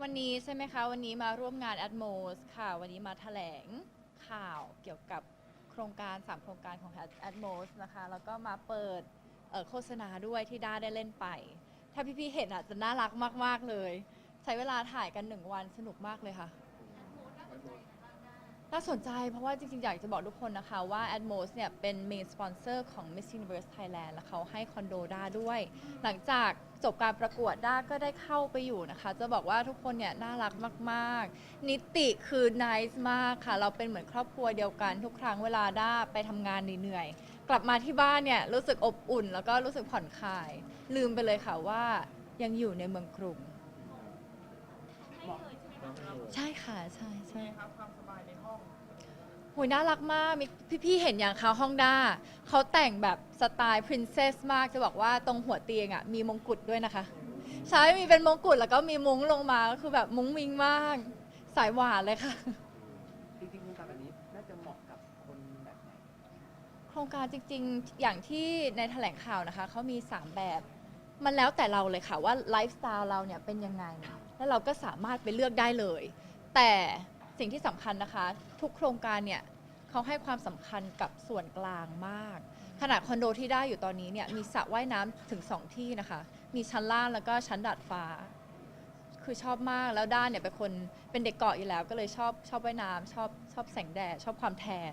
วันนี้ใช่ไหมคะ วันนี้มาร่วมงาน Atmos ค่ะ วันนี้มาแถลงข่าวเกี่ยวกับโครงการ 3 โครงการของ Atmos นะคะ แล้วก็มาเปิดเอ่อโฆษณาด้วยที่ด้าได้เล่นไป ถ้าพี่ๆเห็นอะจะน่ารักมากๆเลย ใช้เวลาถ่ายกัน 1 วันสนุกมากเลยค่ะ น่าสนใจเพราะว่าจริงๆ อยากจะบอกทุกคนนะคะว่า Atmos เนี่ยเป็น main sponsor ของ Miss Universe Thailand และเขาให้คอนโดด้าด้วย หลังจากจบการประกวดด้าก็ได้เข้าไปอยู่นะคะ จะบอกว่าทุกคนเนี่ยน่ารักมากๆ นิติคือ nice มากค่ะ เราเป็นเหมือนครอบครัวเดียวกันทุกครั้งเวลาด้าไปทำงานเหนื่อยๆ กลับมาที่บ้านเนี่ยรู้สึกอบอุ่น แล้วก็รู้สึกผ่อนคลาย ลืมไปเลยค่ะว่ายังอยู่ในเมืองกรุง ใช่ค่ะ ใช่ใช่ครับความสบายในห้อง หุยน่ารักมากมีพี่ๆเห็นอย่างเขาห้องด้าเขาแต่งแบบสไตล์ princess มากจะบอกว่าตรงหัวเตียงอะมีมงกุฎด้วยนะคะ ใช่มีเป็นมงกุฎแล้วก็มีมุ้งลงมาก็คือแบบมุ้งมิงมาก สายหวานเลยค่ะ จริงๆโครงการแบบนี้น่าจะเหมาะกับคนแบบไหนโครงการจริงๆ อย่างที่ในแถลงข่าวนะคะ เขามี 3 แบบ มันแล้วแต่เราเลยค่ะว่าไลฟ์สไตล์เราเนี่ยเป็นยังไง แล้วเราก็สามารถไปเลือกได้เลย แต่ สิ่งที่สำคัญนะคะ ทุกโครงการเนี่ยเขาให้ความสำคัญกับส่วนกลางมาก ขนาดคอนโดที่ได้อยู่ตอนนี้เนี่ยมีสระว่ายน้ำถึง 2 ที่นะคะ มีชั้นล่างแล้วก็ชั้นดาดฟ้า คือชอบมากแล้วด้านเนี่ยเป็นคนเป็นเด็กเกาะอยู่แล้ว ก็เลยชอบชอบว่ายน้ำชอบชอบแสงแดดชอบความแทน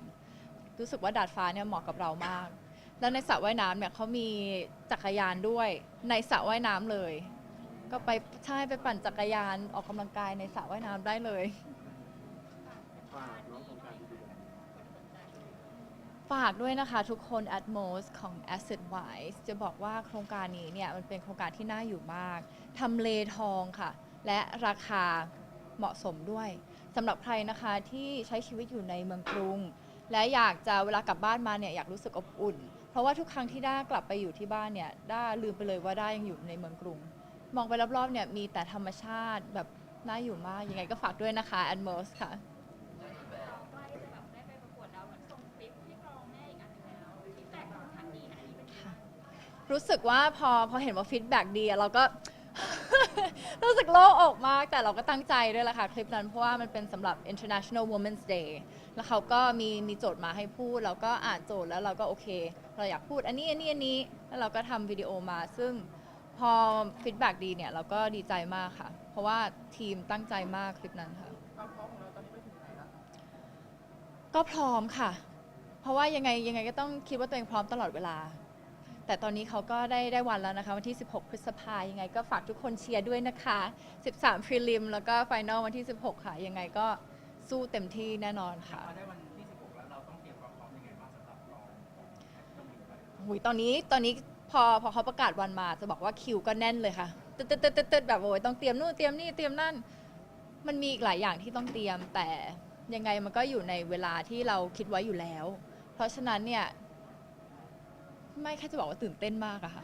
รู้สึกว่าดาดฟ้าเนี่ยเหมาะกับเรามาก แล้วในสระว่ายน้ำเนี่ยเขามีจักรยานด้วยในสระว่ายน้ำเลย ก็ไปใช่ไปปั่นจักรยานออกกำลังกายในสระว่ายน้ำได้เลย ฝากน้องโครงการดีฝากด้วยนะคะทุกคน Atmos ของ Asset Wise จะบอกว่าโครงการนี้เนี่ยมันเป็นโครงการที่น่าอยู่มากทำเลทองค่ะ และราคาเหมาะสมด้วยสำหรับใครนะคะที่ใช้ชีวิตอยู่ในเมืองกรุง และอยากจะเวลากลับบ้านมาเนี่ยอยากรู้สึกอบอุ่น เพราะว่าทุกครั้งที่ด้ากลับไปอยู่ที่บ้านเนี่ยด้าลืมไปเลยว่าด้ายังอยู่ในเมืองกรุง มองไปรอบๆเนี่ยมีแต่ธรรมชาติแบบน่าอยู่มากยังไงก็ฝากด้วยนะคะ Atmos ค่ะ รู้สึกว่าพอพอเห็นว่าฟีดแบ็กดีอะเราก็ รู้สึกโล่งอกมาก แต่เราก็ตั้งใจด้วยละค่ะ คลิปนั้นเพราะว่ามันเป็นสำหรับ International Women's Day แล้วเขาก็มีมีโจทย์มาให้พูด เราก็อ่านโจทย์แล้วเราก็โอเค เราอยากพูดอันนี้อันนี้อันนี้ แล้วเราก็ทำวิดีโอมา ซึ่งพอฟีดแบ็กดีเนี่ย เราก็ดีใจมากค่ะ เพราะว่าทีมตั้งใจมากคลิปนั้นค่ะ ความพร้อมของเราตอนนี้ไปถึงไหนแล้วก็พร้อมค่ะ เพราะว่ายังไงยังไงก็ต้องคิดว่าตัวเองพร้อมตลอดเวลา แต่ตอนนี้เขาก็ได้ได้วันแล้วนะคะ วันที่ 16 พฤษภายังไงก็ฝากทุกคนเชียร์ด้วยนะคะ 13 พรีลิมแล้วก็ไฟนอลวันที่ 16 ค่ะ ยังไงก็สู้เต็มที่แน่นอนค่ะพอได้วันที่ 16 แล้วเราต้องเตรียมความพร้อมยังไงบ้างสำหรับรองต้องมีไปหุยตอนนี้ตอนนี้พอพอเขาประกาศวันมาจะบอกว่าคิวก็แน่นเลยค่ะตึ๊ดตึ๊ดตึ๊ดตึ๊ดตึ๊ดแบบโอ้ยต้องเตรียมนู่นเตรียมนี่เตรียมนั่น มันมีอีกหลายอย่างที่ต้องเตรียมแต่ยังไงมันก็อยู่ในเวลาที่เราคิดไว้อยู่แล้ว เพราะฉะนั้นเนี่ย ไม่แค่จะบอกว่าตื่นเต้นมากอะค่ะ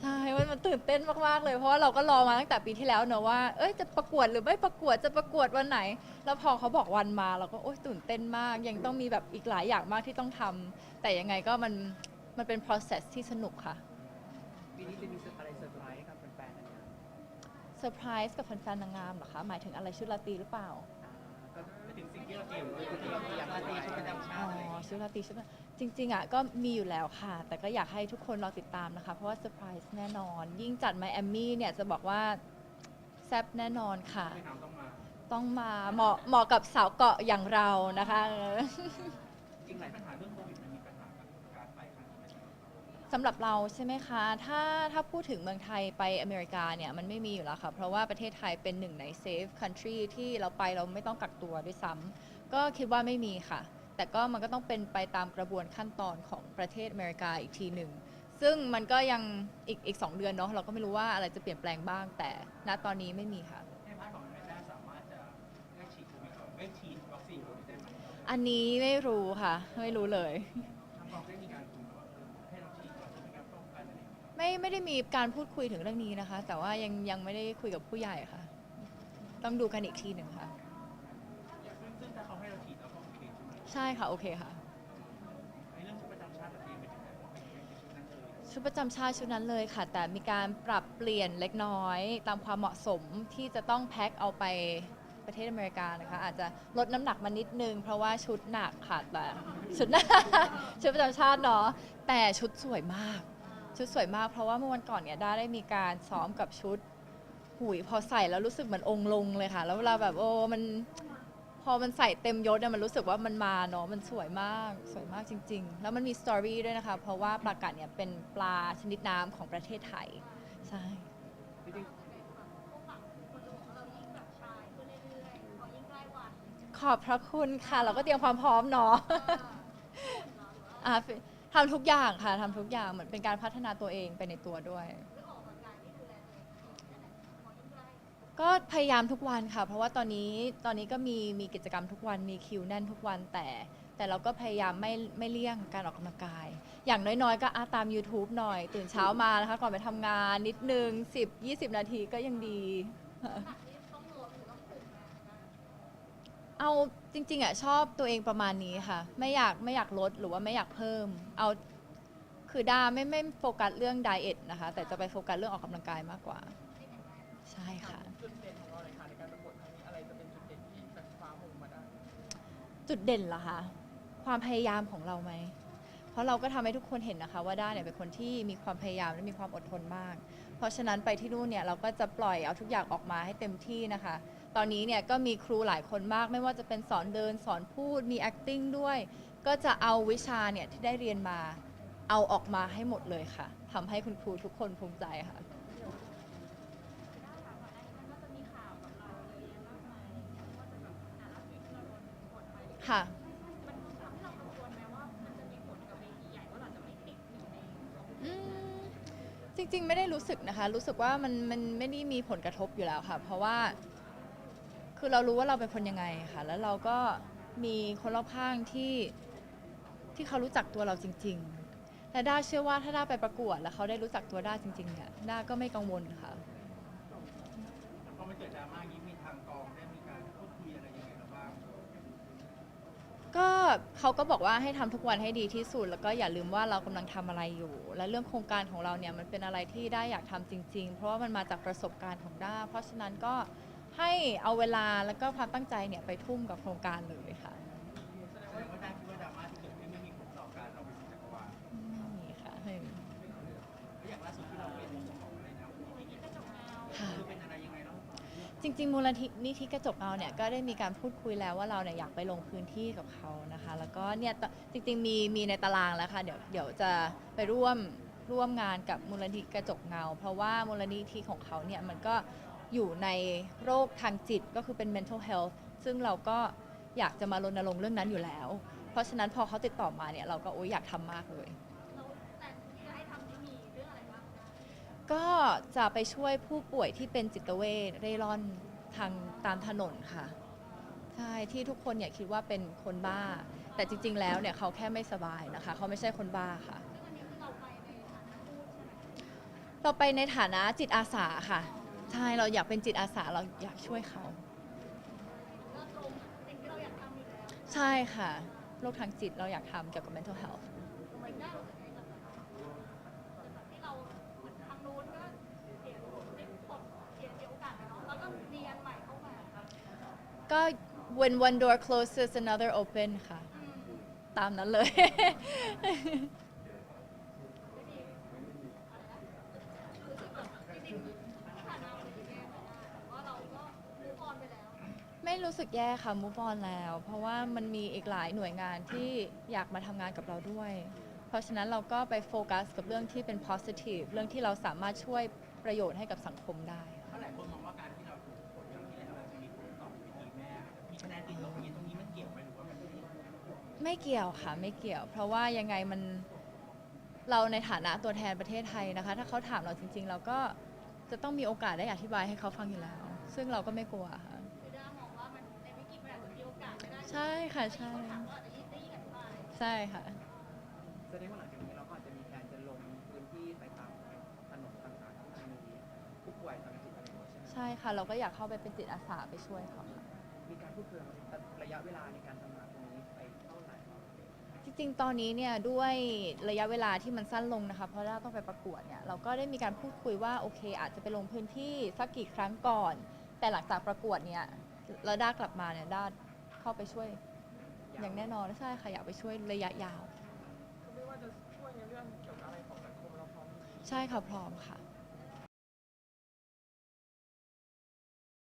ใช่มันมันตื่นเต้นมากๆเลย เพราะว่าเราก็รอมาตั้งแต่ปีที่แล้วเนอะว่า เอ้ยจะประกวดหรือไม่ประกวดจะประกวดวันไหน แล้วพอเขาบอกวันมาเราก็โอ๊ยตื่นเต้นมาก ยังต้องมีแบบอีกหลายอย่างมากที่ต้องทำแต่ยังไงก็มันมันเป็น process ที่สนุกค่ะ ปีนี้จะมีอะไรเซอร์ไพรส์กับแฟนๆนะครับ เซอร์ไพรส์กับแฟนๆนางงามเหรอคะ หมายถึงอะไรชุดราตรีหรือเปล่าก็ไปถึงสิ่ง ที่เราเตรียมไว้ที่เราอยากมาตีชุดประจำชาอ๋อติอะไรอย่างเงี้ยชุดราตรีชุดราจริงๆอะก็มีอยู่แล้วค่ะ แต่ก็อยากให้ทุกคนรอติดตามนะคะ เพราะว่าเซอร์ไพรส์แน่นอน ยิ่งจัดไมแอมมี่เนี่ยจะบอกว่าแซ่บแน่นอนค่ะ ไม่ถามต้องมา ต้องมาเหมาะเหมาะกับสาวเกาะอย่างเรานะคะเออจริงหลายปัญหาเรื่องโสำหรับเราใช่ไหมคะ ถ้าถ้าพูดถึงเมืองไทยไปอเมริกาเนี่ยมันไม่มีอยู่แล้วค่ะ เพราะว่าประเทศไทยเป็นหนึ่งใน safe country ที่เราไปเราไม่ต้องกักตัวด้วยซ้ำก็คิดว่าไม่มีค่ะ แต่ก็มันก็ต้องเป็นไปตามกระบวนขั้นตอนของประเทศอเมริกาอีกทีหนึ่ง ซึ่งมันก็ยังอีกอีกสองเดือนเนาะเราก็ไม่รู้ว่าอะไรจะเปลี่ยนแปลงบ้าง แต่ณตอนนี้ไม่มีค่ะ ในภาคของอเมริกาสามารถจะได้ฉีดโควิดได้ฉีดวัคซีนโควิดได้ไหมอันนี้ไม่รู้ค่ะ ไม่รู้เลย ทางกองได้มีการ ไม่ไม่ได้มีการพูดคุยถึงเรื่องนี้นะคะ แต่ว่ายังยังไม่ได้คุยกับผู้ใหญ่ค่ะ ต้องดูกันอีกทีหนึ่งค่ะซึ่งซึ่งถ้าเขาให้เราฉีดเราก็โอเคใช่ไหมใช่ค่ะ โอเคค่ะ ในเรื่องชุดประจำชาติเราเตรียมไปถึงไหนเป็นเป็นชุดนั้นเลยชุดประจำชาติชุดนั้นเลยค่ะ แต่มีการปรับเปลี่ยนเล็กน้อย ตามความเหมาะสมที่จะต้องแพ็คเอาไปประเทศอเมริกานะคะ อาจจะลดน้ำหนักมานิดนึง เพราะว่าชุดหนักค่ะแต่ชุดชุดประจำชาติเนาะแต่ชุดสวยมาก ชุดสวยมาก เพราะว่าเมื่อวันก่อนเนี่ยด้าได้มีการซ้อมกับชุดหุยพอใส่แล้วรู้สึกเหมือนองค์ลงเลยค่ะ แล้วเวลาแบบโอ้มันพอมันใส่เต็มยศเนี่ยมันรู้สึกว่ามันมาเนาะมันสวยมากสวยมากจริง ๆ แล้วมันมีสตอรี่ด้วยนะคะ เพราะว่าปลากัดเนี่ยเป็นปลาชนิดน้ำของประเทศไทยใช่ จริงพวกหลังคนดูของเรายิ่งแบบชายขึ้นเรื่อยๆพอยิ่งใกล้วันขอบพระคุณค่ะ เราก็เตรียมความพร้อมเนาะอะ ทำทุกอย่างค่ะทำทุกอย่างเหมือนเป็นการพัฒนาตัวเองไปในตัวด้วย ก็พยายามทุกวันค่ะ เพราะว่าตอนนี้ตอนนี้ก็มีมีกิจกรรมทุกวันมีคิวแน่นทุกวันแต่ แต่เราก็พยายามไม่ไม่เลี่ยงการออกกำลังกาย อย่างน้อยๆ ก็อาตาม YouTube หน่อย ตื่นเช้ามานะคะก่อนไปทำงานนิดนึง 10 20 นาทีก็ยังดีกที่ต้องลดหรือต้องคุมนะ เอาจริงๆอะชอบตัวเองประมาณนี้ค่ะ ไม่อยากไม่อยากลดหรือว่าไม่อยากเพิ่ม เอาคือดาไม่ไม่โฟกัสเรื่องไดเอทนะคะ แต่จะไปโฟกัสเรื่องออกกำลังกายมากกว่า ใช่ค่ะ จุดเด่นของเราเลยค่ะในการประกวดครั้งนี้อะไรจะเป็นจุดเด่นที่จะคว้ามงมาได้จุดเด่นเหรอคะความพยายามของเราไหม เพราะเราก็ทำให้ทุกคนเห็นนะคะว่าด้าเนี่ยเป็นคนที่มีความพยายามและมีความอดทนมาก เพราะฉะนั้นไปที่นู่นเนี่ยเราก็จะปล่อยเอาทุกอย่างออกมาให้เต็มที่นะคะ ตอนนี้เนี่ยก็มีครูหลายคนมาก ไม่ว่าจะเป็นสอนเดินสอนพูดมี acting ด้วย ก็จะเอาวิชาเนี่ยที่ได้เรียนมา เอาออกมาให้หมดเลยค่ะทำให้คุณครูทุกคนภูมิใจค่ะด้านหลังก่อนหน้านี้มันก็จะมีข่าวกับเราเยอะแยะมากมายอะไรอย่างเงี้ยว่าจะแบบหาลักฐานที่เราโดนกดไปค่ะมันทำให้เรากังวลไหมว่ามันจะมีผลกับเวทีใหญ่ว่าเราจะไม่ติดอยู่ในของอืมจริงๆ ไม่ได้รู้สึกนะคะ รู้สึกว่ามันมันไม่ได้มีผลกระทบอยู่แล้วค่ะ เพราะว่า คือเรารู้ว่าเราเป็นคนยังไงค่ะ แล้วเราก็มีคนรอบข้างที่ที่เขารู้จักตัวเราจริง ๆ และด้าเชื่อว่าถ้าด้าไปประกวด แล้วเขาได้รู้จักตัวด้าจริงๆเนี่ยด้าก็ไม่กังวลค่ะๆพอมันเกิดดราม่าอย่างนี้มีทางกองได้มีการพูดคุยอะไรยังไงกันบ้างก็เขาก็บอกว่าให้ทำทุกวันให้ดีที่สุด แล้วก็อย่าลืมว่าเรากำลังทำอะไรอยู่ และเรื่องโครงการของเราเนี่ยมันเป็นอะไรที่ได้าอยากทำจริง ๆ เพราะว่ามันมาจากประสบการณ์ของด้าเพราะฉะนั้นก็ ให้เอาเวลาแล้วก็ความตั้งใจเนี่ยไปทุ่มกับโครงการเลยค่ะแสดงว่าได้คิดว่าดราม่าที่เกิดขึ้นไม่มีผลต่อการเราเป็นจักรวาลไม่มีค่ะไม่มีแล้วอย่างล่าสุดที่เราเป็นของอะไรนะค่ะ คือเป็นอะไรยังไงเนาะจริงๆมูลนิธิกระจกเงาเนี่ยก็ได้มีการพูดคุยแล้วว่าเราเนี่ยอยากไปลงพื้นที่กับเขานะคะ แล้วก็เนี่ยตจริงๆมีมีในตารางแล้วค่ะเดี๋ยวเดี๋ยวจะไปร่วมร่วมงานกับมูลนิธิกระจกเงา เพราะว่ามูลนิธิของเขาเนี่ยมันก็ อยู่ในโรคทางจิตก็คือเป็น mental health ซึ่งเราก็อยากจะมารณรงค์เรื่องนั้นอยู่แล้ว เพราะฉะนั้นพอเขาติดต่อมาเนี่ยเราก็โอ้ยอยากทำมากเลยเราแต่ที่จะให้ทำที่มีเรื่องอะไรบ้างก็จะไปช่วยผู้ป่วยที่เป็นจิตเวชเร่ร่อนทางตามถนนค่ะ ใช่ที่ทุกคนเนี่ยคิดว่าเป็นคนบ้า แต่จริง ๆ แล้วเนี่ยเขาแค่ไม่สบายนะคะ เขาไม่ใช่คนบ้าค่ะ ซึ่งอันนี้คือเราไปในฐานะทูตใช่ไหม เราไปในฐานะจิตอาสาค่ะ ใช่เราอยากเป็นจิตอาสาเราอยากช่วยเขาใช่ค่ะโรคทางจิตเราอยากทำเกี่ยวกับ mental health ทำไมได้รู้สึกไงกับแบบจากที่เรามนั้นเห ไม่รู้สึกแย่ค่ะ move on แล้ว เพราะว่ามันมีอีกหลายหน่วยงานที่อยากมาทำงานกับเราด้วย เพราะฉะนั้นเราก็ไปโฟกัสกับเรื่องที่เป็น positive เรื่องที่เราสามารถช่วยประโยชน์ให้กับสังคมได้ เพราะหลายคนมองว่าการที่เราถูกผลครั้งที่แล้วอาจจะมีผลต่อเวทีแม่มีคะแนนติดลบอย่างนี้ตรงนี้มันเกี่ยวไหมหรือว่ามันไม่เกี่ยวไม่เกี่ยวค่ะไม่เกี่ยว เพราะว่ายังไงมันเราในฐานะตัวแทนประเทศไทยนะคะ ถ้าเขาถามเราจริง ๆ เราก็จะต้องมีโอกาสได้อธิบายให้เขาฟังอยู่แล้ว ซึ่งเราก็ไม่กลัวค่ะ ใช่ค่ะใช่ที่เขาถามก็อาจจะยิ่งได้ยิ่งอธิบายใช่ค่ะ แสดงว่าหลังจากนี้เราก็อาจจะมีแผนจะลงพื้นที่ไปตามถนนต่างๆที่มันมีผู้ป่วยทางจิตอะไรอย่างเงี้ยใช่ไหมใช่ค่ะ เราก็อยากเข้าไปเป็นจิตอาสาไปช่วยเขาค่ะ มีการพูดคุยกันระยะเวลาในการทำงานตรงนี้ไปเท่าไหร่จจริงๆ ตอนนี้เนี่ยด้วยระยะเวลาที่มันสั้นลงนะคะ เพราะเราต้องไปประกวดเนี่ยเราก็ได้มีการพูดคุยว่าโอเค อาจจะไปลงพื้นที่สักกี่ครั้งก่อน แต่หลังจากประกวดเนี่ยแล้วด้ากลับมาเนี่ยด้า เข้าไปช่วยอย่างแน่นอนใช่ค่ะอยากไปช่วยระยะยาวคือไม่ว่าจะช่วยในเรื่องเกี่ยวกับอะไรของสังคมเราพร้อม ใช่ค่ะพร้อมค่ะ